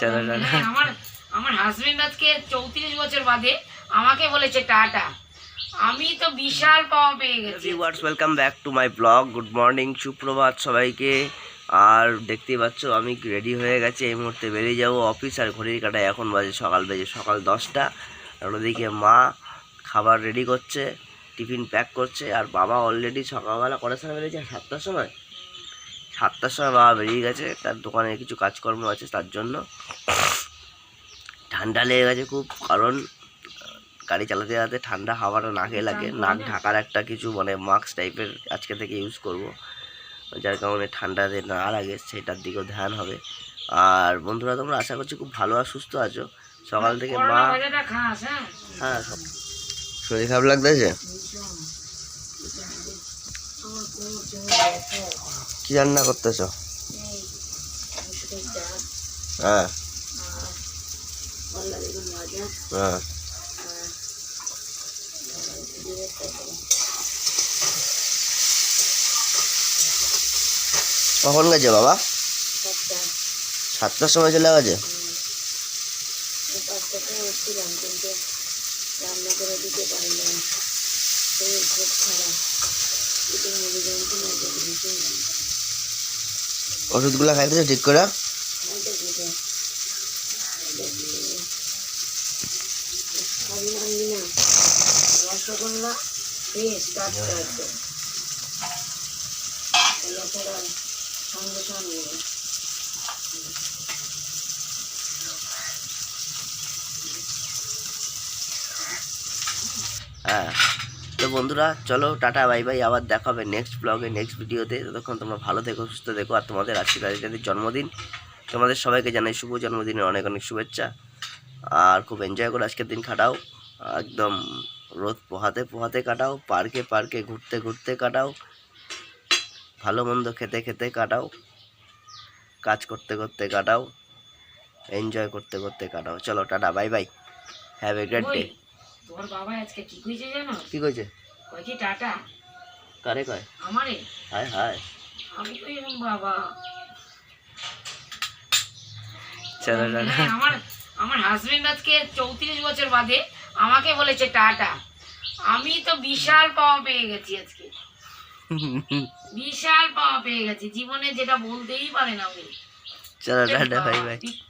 চলো টাটা আমার আমার হাজবেন্ড আজকে চৌত্রিশ বছর বাদে আমাকে বলেছে টাটা। আমি তো বিশাল পাওয়া পেয়ে গেছি। Viewers welcome back to my blog good morning সুপ্রভাত সবাইকে। আর দেখতেই পাচ্ছ আমি রেডি হয়ে গেছি। এই মুহূর্তে বেরিয়ে যাব অফিস আর ঘড়ির কাটায়। এখন বাজে সকাল বেজে সকাল দশটা। আর ওদিকে মা খাবার রেডি করছে টিফিন প্যাক করছে। আর বাবা অলরেডি সকালবেলা কটার সময় বেরিয়েছে সাতটার সময়? সাতটার সময় বাবা বেরিয়ে গেছে তার দোকানে কিছু কাজকর্ম আছে তার জন্য। ঠান্ডা লেগে গেছে খুব কারণ গাড়ি চালাতে চালাতে ঠান্ডা হাওয়াটা নাকে লাগে। নাক ঢাকার একটা কিছু মানে মাস্ক টাইপের আজকে থেকে ইউজ করব। যার কারণে ঠান্ডাতে না লাগে সেটার দিকেও ধ্যান হবে। আর বন্ধুরা তোমরা আশা করছি খুব ভালো আর সুস্থ আছো। সকাল থেকে মা হ্যাঁ। হ্যাঁ সব- শরীর খারাপ লাগতেছে? কি রান্না করতেছ? হ্যাঁ। হ্যাঁ। কখন গেছে বাবা? সাতটার সময় চলে গেছে? ওষুধগুলো খাইতেছে ঠিক করে? রসগোল্লা বেশ টাটকা একদম সঙ্গে সঙ্গে হ্যাঁ। তো বন্ধুরা, চলো, টাটা, বাই বাই, আবার দেখা হবে নেক্সট ব্লগে নেক্সট ভিডিওতে ততক্ষণ তোমরা ভালো থেকো, সুস্থ দেখো আর তোমাদের আজকে রাজনীতির জন্মদিন। তোমাদের সবাইকে জানাই শুভ জন্মদিনের অনেক অনেক শুভেচ্ছা। আর খুব এনজয় করে আজকের দিন কাটাও। একদম রোদ পোহাতে পোহাতে কাটাও, পার্কে পার্কে ঘুরতে ঘুরতে কাটাও, ভালো মন্দ খেতে খেতে কাটাও, কাজ করতে করতে কাটাও এনজয় করতে করতে কাটাও। চলো, tata, bye bye have a great day তোর বাবা আজকে কি কইছে জানো? কি কইছে? কই কি টাটা? কারে কয়? আমারে? হায় হায়। আমি তো এরকম বাবা। চলো মানে আমার আমার হাজবেন্ড আজকে চৌত্রিশ বছর বাদে আমাকে বলেছে টাটা। আমি তো বিশাল পাওয়া পেয়ে গেছি আজকে। বিশাল পাওয়া পেয়ে গেছি। জীবনে যেটা বলতেই পারে না উনি। চলো টাটা বাই বাই ঠিক-